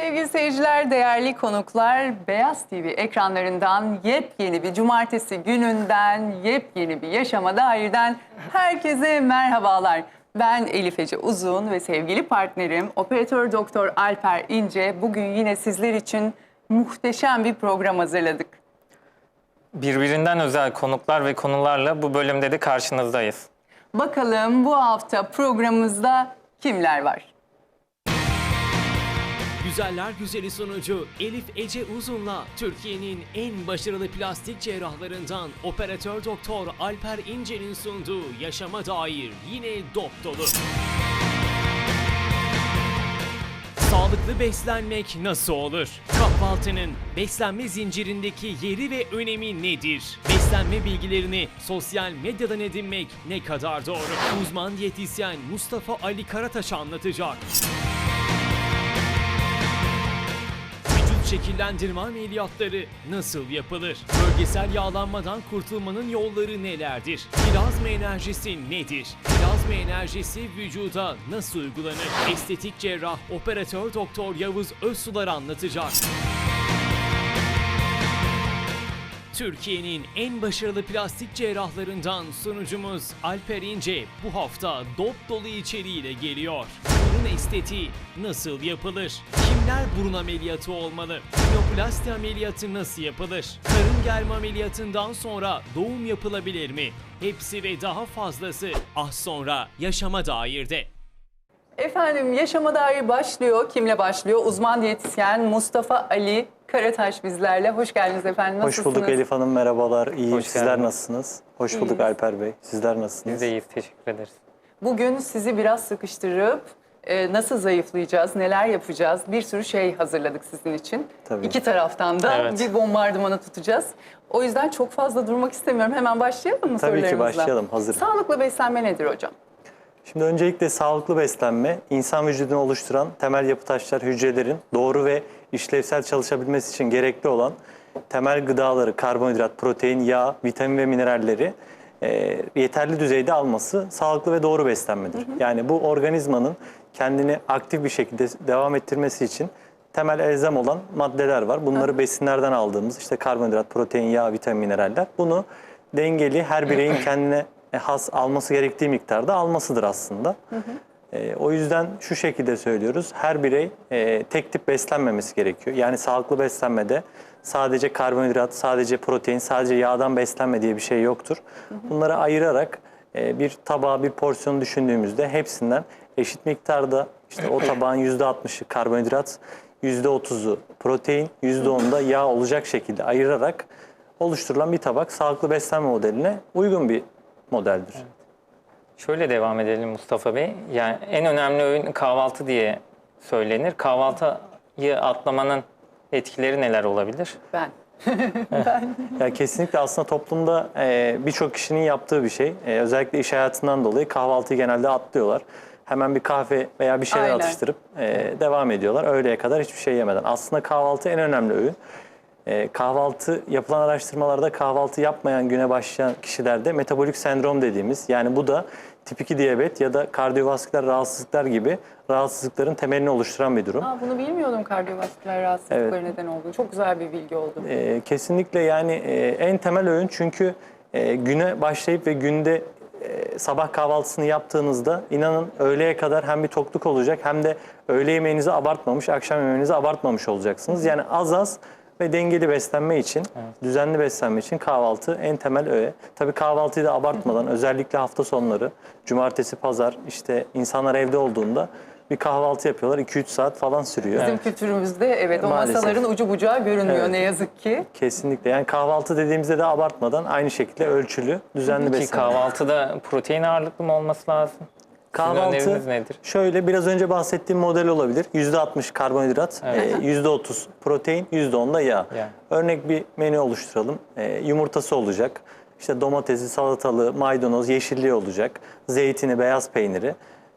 Sevgili seyirciler, değerli konuklar, Beyaz TV ekranlarından yepyeni bir cumartesi gününden, yepyeni bir yaşama dairden herkese merhabalar. Ben Elif Ece Uzun ve sevgili partnerim operatör doktor Alper İnce bugün yine sizler için muhteşem bir program hazırladık. Birbirinden özel konuklar ve konularla bu bölümde de karşınızdayız. Bakalım bu hafta programımızda kimler var? Güzeller Güzeli sunucu Elif Ece Uzun'la Türkiye'nin en başarılı plastik cerrahlarından operatör doktor Alper İnce'nin sunduğu yaşama dair yine dop dolu. Sağlıklı beslenmek nasıl olur? Kahvaltının beslenme zincirindeki yeri ve önemi nedir? Beslenme bilgilerini sosyal medyadan edinmek ne kadar doğru? Uzman diyetisyen Mustafa Ali Karataş anlatacak. Şekillendirme ameliyatları nasıl yapılır? Bölgesel yağlanmadan kurtulmanın yolları nelerdir? Plazma enerjisi nedir? Plazma enerjisi vücuda nasıl uygulanır? Estetik cerrah operatör doktor Yavuz Özsular anlatacak. Türkiye'nin en başarılı plastik cerrahlarından sunucumuz Alper İnce bu hafta dop dolu içeriğiyle geliyor. Burun estetiği nasıl yapılır? Kimler burun ameliyatı olmalı? Pinoplasti ameliyatı nasıl yapılır? Karın germe ameliyatından sonra doğum yapılabilir mi? Hepsi ve daha fazlası az sonra yaşama dairde. Efendim yaşama dair başlıyor. Kimle başlıyor? Uzman diyetisyen Mustafa Ali Karataş bizlerle. Hoş geldiniz efendim. Hoş Nasılsınız? bulduk Elif Hanım, merhabalar. İyiyim. Hoş Sizler geldiniz. nasılsınız? Hoş bulduk Alper Bey. Sizler nasılsınız? Biz de iyiyiz, teşekkür ederiz. Bugün sizi biraz sıkıştırıp e, nasıl zayıflayacağız, neler yapacağız bir sürü şey hazırladık sizin için. Tabii. İki taraftan da Evet. bir bombardımanı tutacağız. O yüzden çok fazla durmak istemiyorum. Hemen başlayalım mı Tabii ki sorularımızla? başlayalım, hazırım. Sağlıklı beslenme nedir hocam? Şimdi öncelikle sağlıklı beslenme, insan vücudunu oluşturan temel yapı taşlar hücrelerin doğru ve işlevsel çalışabilmesi için gerekli olan temel gıdaları, karbonhidrat, protein, yağ, vitamin ve mineralleri e, yeterli düzeyde alması sağlıklı ve doğru beslenmedir. Yani bu organizmanın kendini aktif bir şekilde devam ettirmesi için temel elzem olan maddeler var. Bunları besinlerden aldığımız işte karbonhidrat, protein, yağ, vitamin, mineraller. Bunu dengeli her bireyin kendine has alması gerektiği miktarda almasıdır aslında. E, o yüzden şu şekilde söylüyoruz. Her birey e, tek tip beslenmemesi gerekiyor. Yani sağlıklı beslenmede sadece karbonhidrat, sadece protein, sadece yağdan beslenme diye bir şey yoktur. Bunları ayırarak e, bir tabağa, bir porsiyon düşündüğümüzde hepsinden eşit miktarda işte o tabağın %60'ı karbonhidrat, %30'u protein, %10'u da yağ olacak şekilde ayırarak oluşturulan bir tabak sağlıklı beslenme modeline uygun bir modeldir. Şöyle devam edelim Mustafa Bey. Yani en önemli öğün kahvaltı diye söylenir. Kahvaltıyı atlamanın etkileri neler olabilir? Ben. Ya kesinlikle aslında toplumda e, birçok kişinin yaptığı bir şey. E, özellikle iş hayatından dolayı kahvaltıyı genelde atlıyorlar. Hemen bir kahve veya bir şeyler Aynen. atıştırıp e, devam ediyorlar. Öğleye kadar hiçbir şey yemeden. Aslında kahvaltı en önemli öğün. E, kahvaltı yapılan araştırmalarda kahvaltı yapmayan güne başlayan kişilerde metabolik sendrom dediğimiz yani bu da tip 2 diyabet ya da kardiyovasküler rahatsızlıklar gibi rahatsızlıkların temelini oluşturan bir durum. Aa, bunu bilmiyordum kardiyovasküler rahatsızlıkları Evet. neden olduğunu. Çok güzel bir bilgi oldu. Ee, kesinlikle yani e, en temel öğün çünkü e, güne başlayıp ve günde e, sabah kahvaltısını yaptığınızda inanın öğleye kadar hem bir tokluk olacak hem de öğle yemeğinizi abartmamış, akşam yemeğinizi abartmamış olacaksınız. Yani az az ve dengeli beslenme için, düzenli beslenme için kahvaltı en temel öğe. Tabii kahvaltıyı da abartmadan özellikle hafta sonları, cumartesi, pazar işte insanlar evde olduğunda bir kahvaltı yapıyorlar. 2-3 saat falan sürüyor. Bizim kültürümüzde evet o Maalesef. masaların ucu bucağı görünmüyor Evet. ne yazık ki. Kesinlikle. Yani kahvaltı dediğimizde de abartmadan aynı şekilde ölçülü, düzenli Ki beslenme. kahvaltıda protein ağırlıklı mı olması lazım? Öneriniz nedir? şöyle biraz önce bahsettiğim model olabilir. %60 karbonhidrat, Evet. e, %30 protein, %10 da yağ. Yağ. Örnek bir menü oluşturalım. E, yumurtası olacak. İşte domatesi, salatalığı, maydanoz, yeşilliği olacak. Zeytini, beyaz peyniri.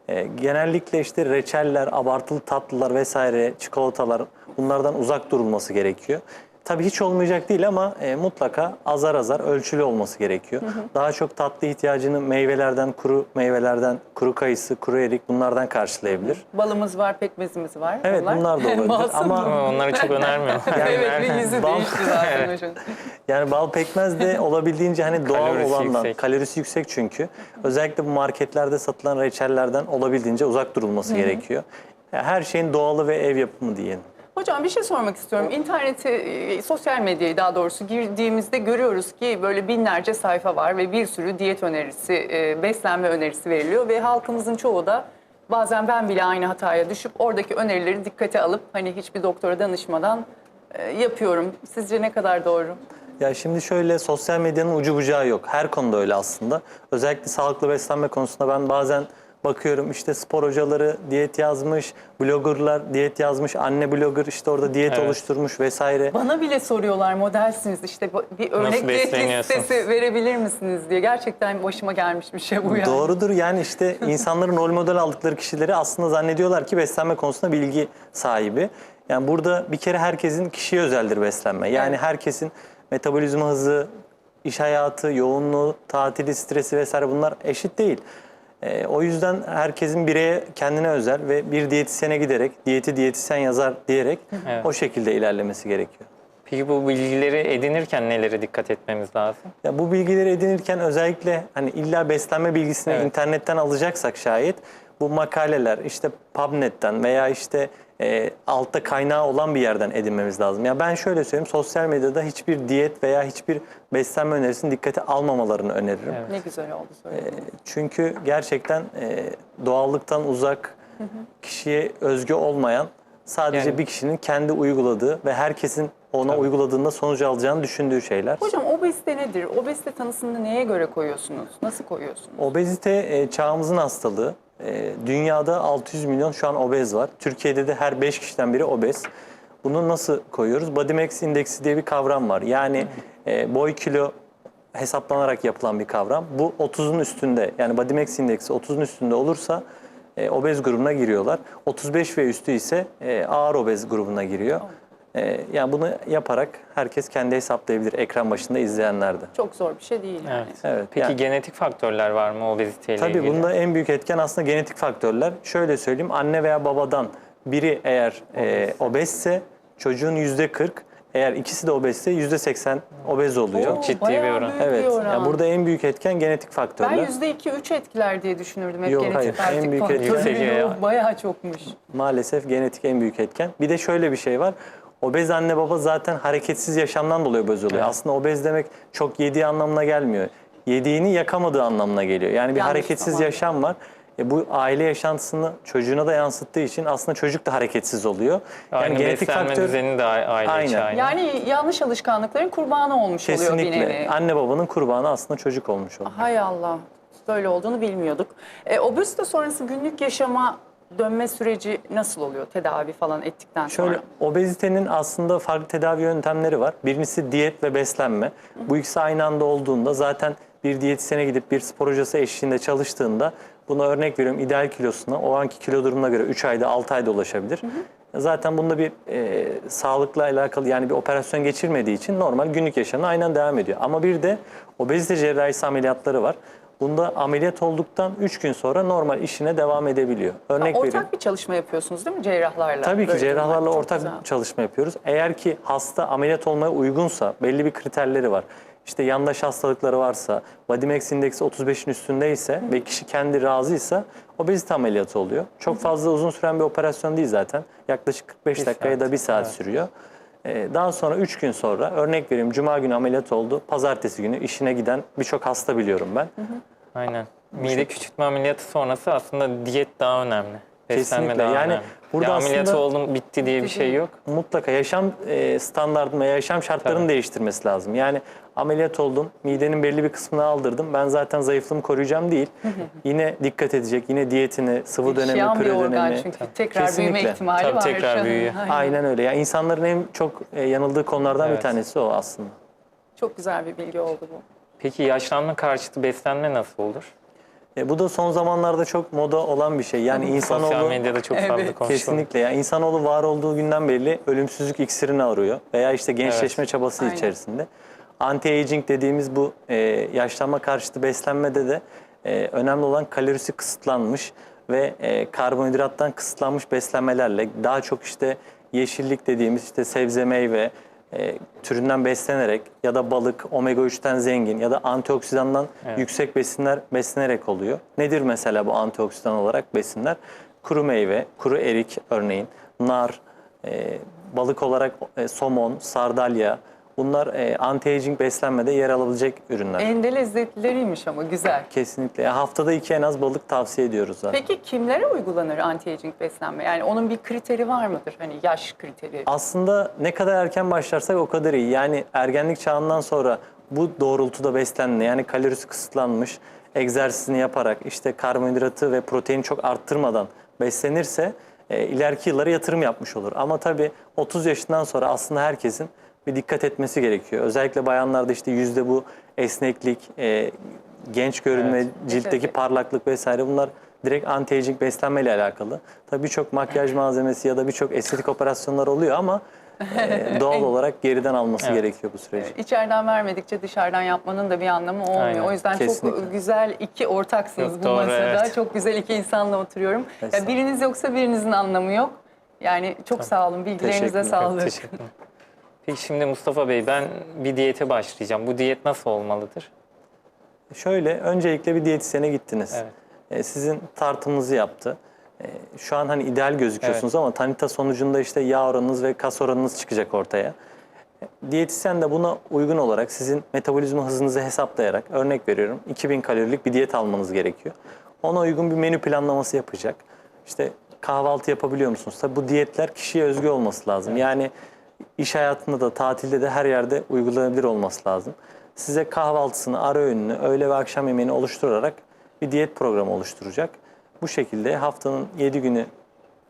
E, genellikle işte reçeller, abartılı tatlılar vesaire, çikolatalar bunlardan uzak durulması gerekiyor. Tabii hiç olmayacak değil ama e, mutlaka azar azar ölçülü olması gerekiyor. Daha çok tatlı ihtiyacını meyvelerden, kuru meyvelerden, kuru kayısı, kuru erik bunlardan karşılayabilir. Balımız var, pekmezimiz var. Evet, bunlar da olabilir. Ama- onları çok önermiyorum. evet bir yüzü Bal- değişti zaten hocam. Yani bal pekmez de olabildiğince hani doğal Kalorisi olandan, yüksek. kalorisi yüksek çünkü. Özellikle bu marketlerde satılan reçellerden olabildiğince uzak durulması gerekiyor. Ya Her şeyin doğalı ve ev yapımı diyelim. Hocam bir şey sormak istiyorum. İnternete, e, sosyal medyayı daha doğrusu girdiğimizde görüyoruz ki böyle binlerce sayfa var ve bir sürü diyet önerisi, e, beslenme önerisi veriliyor ve halkımızın çoğu da bazen ben bile aynı hataya düşüp oradaki önerileri dikkate alıp hani hiçbir doktora danışmadan e, yapıyorum. Sizce ne kadar doğru? Ya şimdi şöyle sosyal medyanın ucu bucağı yok. Her konuda öyle aslında. Özellikle sağlıklı beslenme konusunda ben bazen bakıyorum işte spor hocaları diyet yazmış, bloggerlar diyet yazmış, anne blogger işte orada diyet Evet. oluşturmuş vesaire. Bana bile soruyorlar modelsiniz işte bu- bir örnek diyet besleniyorsunuz? listesi verebilir misiniz diye. Gerçekten başıma gelmiş bir şey bu yani. Doğrudur yani işte insanların rol model aldıkları kişileri aslında zannediyorlar ki beslenme konusunda bilgi sahibi. Yani burada bir kere herkesin kişiye özeldir beslenme. Yani Evet. herkesin metabolizma hızı, iş hayatı, yoğunluğu, tatili, stresi vesaire bunlar eşit değil. Ee, o yüzden herkesin bireye kendine özel ve bir diyetisyene giderek, diyeti diyetisyen yazar diyerek Evet. o şekilde ilerlemesi gerekiyor. Peki bu bilgileri edinirken nelere dikkat etmemiz lazım? Ya bu bilgileri edinirken özellikle hani illa beslenme bilgisini Evet. internetten alacaksak şayet bu makaleler işte PubMed'den veya işte e, altta kaynağı olan bir yerden edinmemiz lazım. Ya ben şöyle söyleyeyim sosyal medyada hiçbir diyet veya hiçbir beslenme önerisini dikkate almamalarını öneririm. Evet. Ne güzel oldu söylediğiniz. Çünkü gerçekten e, doğallıktan uzak, kişiye özgü olmayan sadece Yani- bir kişinin kendi uyguladığı ve herkesin ona uyguladığında sonuç alacağını düşündüğü şeyler. Hocam obezite nedir? Obezite tanısını neye göre koyuyorsunuz? Nasıl koyuyorsunuz? Obezite e, çağımızın hastalığı. E, dünyada 600 milyon şu an obez var. Türkiye'de de her 5 kişiden biri obez. Bunu nasıl koyuyoruz? Body Mass indeksi diye bir kavram var. Yani e, boy kilo hesaplanarak yapılan bir kavram. Bu 30'un üstünde yani Body Mass indeksi 30'un üstünde olursa e, obez grubuna giriyorlar. 35 ve üstü ise e, ağır obez grubuna giriyor. E, yani bunu yaparak herkes kendi hesaplayabilir ekran başında izleyenler de. Çok zor bir şey değil yani. Evet. Evet. Peki yani- genetik faktörler var mı obeziteyle Tabii ilgili? bunda en büyük etken aslında genetik faktörler. Şöyle söyleyeyim anne veya babadan biri eğer e, obezse çocuğun yüzde 40 eğer ikisi de obezse yüzde 80 obez oluyor. Oo, ciddi bir oran. Evet. bir oran. Yani burada en büyük etken genetik ben faktörler. yüzde iki üç etkiler diye düşünürdüm hep Yok, genetik hayır. En büyük. Yok, Bayağı çokmuş. Maalesef genetik en büyük etken. Bir de şöyle bir şey var. Obez anne baba zaten hareketsiz yaşamdan dolayı obez oluyor. Evet. Aslında obez demek çok yediği anlamına gelmiyor. Yediğini yakamadığı anlamına geliyor. Yani bir Yanlış hareketsiz zamanda. yaşam var. E bu aile yaşantısını çocuğuna da yansıttığı için aslında çocuk da hareketsiz oluyor. Aynı beslenme düzeni de aile içi Aynen. aynı. Yani yanlış alışkanlıkların kurbanı olmuş oluyor bir nevi. kesinlikle anne babanın kurbanı aslında çocuk olmuş oluyor. Hay Allah. Böyle olduğunu bilmiyorduk. E, obezite sonrası günlük yaşama dönme süreci nasıl oluyor tedavi falan ettikten sonra? Şöyle obezitenin aslında farklı tedavi yöntemleri var. Birincisi diyet ve beslenme. Bu ikisi aynı anda olduğunda zaten bir diyetisyene gidip bir spor hocası eşliğinde çalıştığında buna örnek veriyorum ideal kilosuna o anki kilo durumuna göre 3 ayda 6 ayda ulaşabilir. Zaten bunda bir e, sağlıkla alakalı yani bir operasyon geçirmediği için normal günlük yaşamına aynen devam ediyor. Ama bir de obezite cerrahisi ameliyatları var. Bunda ameliyat olduktan 3 gün sonra normal işine devam edebiliyor. Örnek Ortak vereyim. bir çalışma yapıyorsunuz değil mi cerrahlarla? Tabii ki cerrahlarla ortak güzel. çalışma yapıyoruz. Eğer ki hasta ameliyat olmaya uygunsa, belli bir kriterleri var. İşte yandaş hastalıkları varsa, body mass indeksi 35'in üstündeyse ve kişi kendi razıysa obezite ameliyatı oluyor. Çok fazla uzun süren bir operasyon değil zaten. Yaklaşık 45 Bir dakika ya da saat, 1 saat evet. sürüyor. Ee, Daha sonra 3 gün sonra örnek vereyim cuma günü ameliyat oldu. Pazartesi günü işine giden birçok hasta biliyorum ben. Aynen. Mide küçültme ameliyatı sonrası aslında diyet daha önemli. Beslenme Kesinlikle. daha Yani önemli. burada ya ameliyat oldum bitti diye bir şey yok. mutlaka yaşam e, standartını yaşam şartlarını Tabii. değiştirmesi lazım. Yani ameliyat oldum, midenin belli bir kısmını aldırdım. Ben zaten zayıflığımı koruyacağım değil. yine dikkat edecek, yine diyetini, sıvı dönemi, Yaşayan bir püre organ dönemi. çünkü tekrar büyüme Kesinlikle. ihtimali Tabii var. tekrar büyüyor. Aynen. Aynen öyle. Yani insanların en çok e, yanıldığı konulardan bir Evet. tanesi o aslında. Çok güzel bir bilgi oldu bu. Peki yaşlanma karşıtı beslenme nasıl olur? E, bu da son zamanlarda çok moda olan bir şey. Yani Sosyal insanoğlu medyada çok fazla Evet. konuşuldu. kesinlikle yani insanoğlu var olduğu günden beri ölümsüzlük iksirini arıyor veya işte gençleşme çabası Aynen. içerisinde. Anti-aging dediğimiz bu e, yaşlanma karşıtı beslenmede de e, önemli olan kalorisi kısıtlanmış ve e, karbonhidrattan kısıtlanmış beslenmelerle daha çok işte yeşillik dediğimiz işte sebze meyve e, türünden beslenerek ya da balık omega 3'ten zengin ya da antioksidandan Evet. yüksek besinler beslenerek oluyor. Nedir mesela bu antioksidan olarak besinler? Kuru meyve, kuru erik örneğin, nar, e, balık olarak e, somon, sardalya bunlar e, anti-aging beslenmede yer alabilecek ürünler. En de lezzetlileriymiş ama güzel. Kesinlikle. Haftada iki en az balık tavsiye ediyoruz zaten. Peki kimlere uygulanır anti-aging beslenme? Yani onun bir kriteri var mıdır? Hani yaş kriteri. Aslında ne kadar erken başlarsak o kadar iyi. Yani ergenlik çağından sonra bu doğrultuda beslenme yani kalorisi kısıtlanmış, egzersizini yaparak işte karbonhidratı ve proteini çok arttırmadan beslenirse e, ileriki yıllara yatırım yapmış olur. Ama tabii 30 yaşından sonra aslında herkesin bir dikkat etmesi gerekiyor. Özellikle bayanlarda işte yüzde bu esneklik, e, genç görünme, Evet. ciltteki Evet. parlaklık vesaire bunlar direkt anti-aging beslenmeyle alakalı. Tabii birçok makyaj malzemesi ya da birçok estetik operasyonlar oluyor ama e, doğal olarak geriden alması Evet. gerekiyor bu süreci. İçeriden vermedikçe dışarıdan yapmanın da bir anlamı olmuyor. Aynen, O yüzden kesinlikle. çok güzel iki ortaksınız Yok, bu doğru, masada. evet. Çok güzel iki insanla oturuyorum. Ya biriniz yoksa birinizin anlamı yok. Yani çok sağ olun. Bilgilerinize sağlık. Teşekkürler. Peki şimdi Mustafa Bey ben bir diyete başlayacağım. Bu diyet nasıl olmalıdır? Şöyle öncelikle bir diyetisyene gittiniz. Evet. E, sizin tartımınızı yaptı. E, şu an hani ideal gözüküyorsunuz ama Tanita sonucunda işte yağ oranınız ve kas oranınız çıkacak ortaya. E, Diyetisyen de buna uygun olarak sizin metabolizma hızınızı hesaplayarak örnek veriyorum 2000 kalorilik bir diyet almanız gerekiyor. Ona uygun bir menü planlaması yapacak. İşte kahvaltı yapabiliyor musunuz? Tabii bu diyetler kişiye özgü olması lazım. Yani iş hayatında da tatilde de her yerde uygulanabilir olması lazım. Size kahvaltısını, ara öğününü, öğle ve akşam yemeğini oluşturarak bir diyet programı oluşturacak. Bu şekilde haftanın 7 günü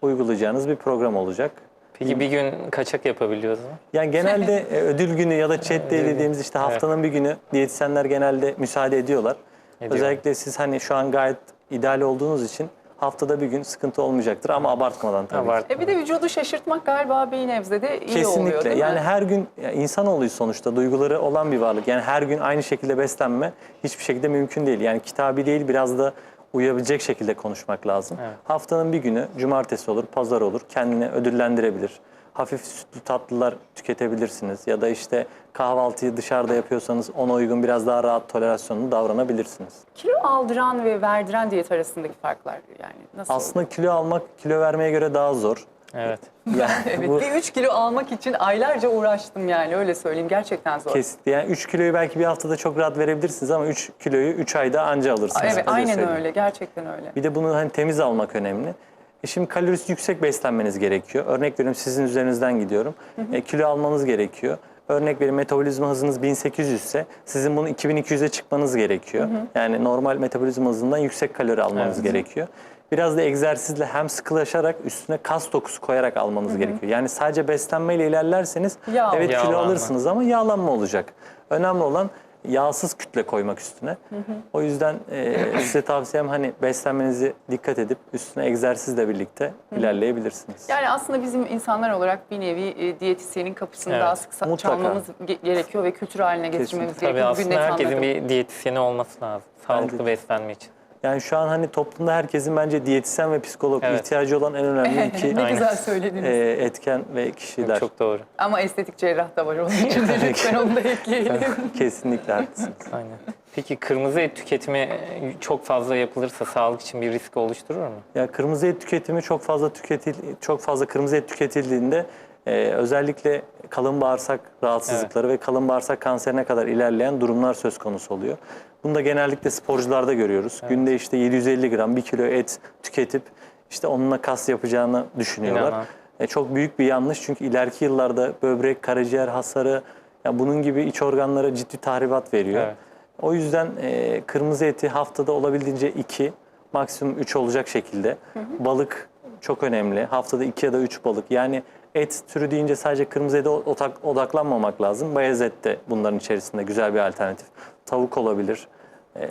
uygulayacağınız bir program olacak. Peki bir gün kaçak yapabiliyoruz mu? Yani genelde e, ödül günü ya da chat day dediğimiz işte haftanın bir günü diyetisyenler genelde müsaade ediyorlar. Ediyorlar. Özellikle siz hani şu an gayet ideal olduğunuz için haftada bir gün sıkıntı olmayacaktır ama abartmadan tabii. Abart- E bir de vücudu şaşırtmak galiba bir nebze de iyi Kesinlikle. oluyor değil yani mi? her gün ya insanoğluyuz sonuçta duyguları olan bir varlık. Yani her gün aynı şekilde beslenme hiçbir şekilde mümkün değil. Yani kitabi değil biraz da uyabilecek şekilde konuşmak lazım. Evet. Haftanın bir günü cumartesi olur, pazar olur. Kendini ödüllendirebilir. Hafif sütlü tatlılar tüketebilirsiniz ya da işte kahvaltıyı dışarıda yapıyorsanız ona uygun biraz daha rahat tolerasyonlu davranabilirsiniz. Kilo aldıran ve verdiren diyet arasındaki farklar yani nasıl? Aslında kilo almak kilo vermeye göre daha zor. Evet. Yani Evet, bu bir 3 kilo almak için aylarca uğraştım yani öyle söyleyeyim. Gerçekten zor. kesinlikle. Yani 3 kiloyu belki bir haftada çok rahat verebilirsiniz ama 3 kiloyu 3 ayda anca alırsınız. Evet, öyle aynen söyleyeyim. öyle. Gerçekten öyle. Bir de bunu hani temiz almak önemli. E şimdi kalorisi yüksek beslenmeniz gerekiyor. Örnek veriyorum sizin üzerinizden gidiyorum. E, kilo almanız gerekiyor. Örnek veriyorum metabolizma hızınız 1800 ise sizin bunu 2200'e çıkmanız gerekiyor. Yani normal metabolizma hızından yüksek kalori almanız Evet. gerekiyor. Biraz da egzersizle hem sıkılaşarak üstüne kas dokusu koyarak almanız gerekiyor. Yani sadece beslenmeyle ilerlerseniz Yağ. evet kilo Yağlanma. alırsınız ama yağlanma olacak. Önemli olan yağsız kütle koymak üstüne. O yüzden e, size tavsiyem hani beslenmenizi dikkat edip üstüne egzersizle birlikte ilerleyebilirsiniz. Yani aslında bizim insanlar olarak bir nevi e, diyetisyenin kapısını Evet, daha sık mutlaka. çalmamız ge- gerekiyor ve kültür haline getirmemiz Tabii gerekiyor. Bugün aslında herkesin anladım. bir diyetisyeni olması lazım. Sağlıklı beslenme için. Yani şu an hani toplumda herkesin bence diyetisyen ve psikolog Evet. ihtiyacı olan en önemli iki ne Aynen. güzel söylediniz. e, etken ve kişiler. Çok doğru. Ama estetik cerrah da var onun için de lütfen onu da ekleyelim. Kesinlikle haklısınız. Aynen. Peki kırmızı et tüketimi çok fazla yapılırsa sağlık için bir risk oluşturur mu? Ya kırmızı et tüketimi çok fazla tüketil çok fazla kırmızı et tüketildiğinde e, özellikle kalın bağırsak rahatsızlıkları ve kalın bağırsak kanserine kadar ilerleyen durumlar söz konusu oluyor. Bunu da genellikle sporcularda görüyoruz. Günde işte 750 gram 1 kilo et tüketip işte onunla kas yapacağını düşünüyorlar. E, çok büyük bir yanlış çünkü ileriki yıllarda böbrek, karaciğer hasarı ya bunun gibi iç organlara ciddi tahribat veriyor. Evet. O yüzden e, kırmızı eti haftada olabildiğince 2, maksimum 3 olacak şekilde. Balık çok önemli. Haftada 2 ya da 3 balık. Yani et türü deyince sadece kırmızı ete odak- odaklanmamak lazım. Beyaz et de bunların içerisinde güzel bir alternatif. Tavuk olabilir.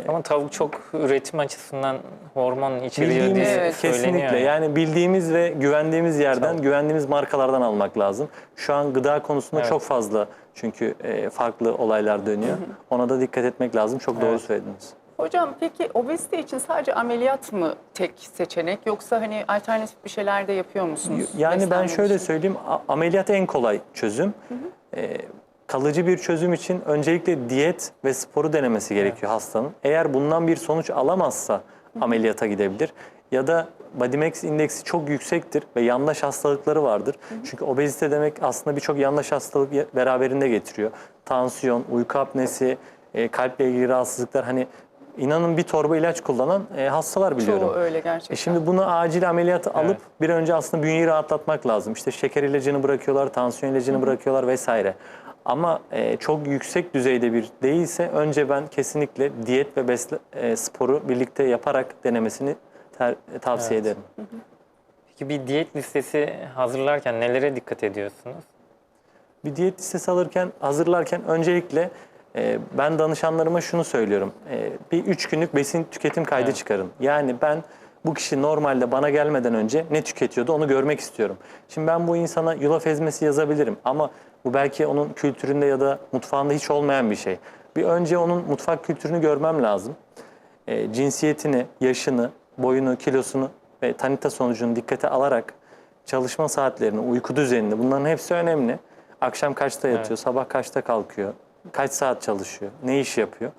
Ama tavuk çok üretim açısından hormon içeriyor Bildiğimiz diye Evet. söyleniyor. kesinlikle yani bildiğimiz ve güvendiğimiz yerden Çok. güvendiğimiz markalardan almak lazım. Şu an gıda konusunda Evet. çok fazla çünkü e, farklı olaylar dönüyor. Ona da dikkat etmek lazım. Çok doğru Evet. söylediniz. Hocam peki obezite için sadece ameliyat mı tek seçenek yoksa hani alternatif bir şeyler de yapıyor musunuz? Yani ben beslenme şöyle dışında? söyleyeyim, ameliyat en kolay çözüm. Ee, kalıcı bir çözüm için öncelikle diyet ve sporu denemesi gerekiyor hastanın. Eğer bundan bir sonuç alamazsa ameliyata gidebilir. Ya da body mass indeksi çok yüksektir ve yandaş hastalıkları vardır. Çünkü obezite demek aslında birçok yandaş hastalık beraberinde getiriyor. Tansiyon, uyku apnesi, e, kalple ilgili rahatsızlıklar hani inanın bir torba ilaç kullanan e, hastalar biliyorum. Çoğu öyle gerçekten. E şimdi bunu acil ameliyat alıp bir önce aslında bünyeyi rahatlatmak lazım. İşte şeker ilacını bırakıyorlar, tansiyon ilacını bırakıyorlar vesaire. Ama e, çok yüksek düzeyde bir değilse önce ben kesinlikle diyet ve besle, e, sporu birlikte yaparak denemesini ter- tavsiye Evet. ederim. Peki bir diyet listesi hazırlarken nelere dikkat ediyorsunuz? Bir diyet listesi alırken, hazırlarken öncelikle e, ben danışanlarıma şunu söylüyorum. E, bir üç günlük besin tüketim kaydı Evet. çıkarın. Yani ben bu kişi normalde bana gelmeden önce ne tüketiyordu onu görmek istiyorum. Şimdi ben bu insana yulaf ezmesi yazabilirim ama bu belki onun kültüründe ya da mutfağında hiç olmayan bir şey. Bir önce onun mutfak kültürünü görmem lazım. E, cinsiyetini, yaşını, boyunu, kilosunu ve tanita sonucunu dikkate alarak çalışma saatlerini, uyku düzenini bunların hepsi önemli. Akşam kaçta yatıyor, Evet. sabah kaçta kalkıyor, kaç saat çalışıyor, ne iş yapıyor.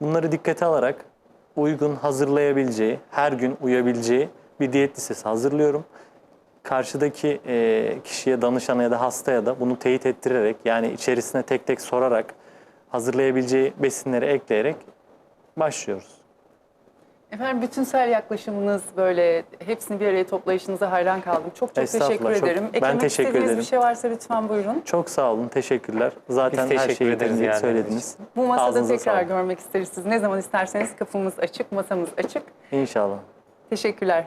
Bunları dikkate alarak uygun hazırlayabileceği, her gün uyabileceği bir diyet listesi hazırlıyorum. Karşıdaki e, kişiye, danışana ya da hastaya da bunu teyit ettirerek yani içerisine tek tek sorarak hazırlayabileceği besinleri ekleyerek başlıyoruz. Efendim bütünsel yaklaşımınız böyle hepsini bir araya toplayışınıza hayran kaldım. Çok çok teşekkür çok- ederim. ben Eklemek teşekkür istediğiniz ederim. bir şey varsa lütfen buyurun. Çok sağ olun, teşekkürler. Zaten Biz her teşekkür şeyi ederiz yani. söylediniz. Bu masada Ağzınıza tekrar görmek isteriz siz. Ne zaman isterseniz kapımız açık, masamız açık. İnşallah. Teşekkürler.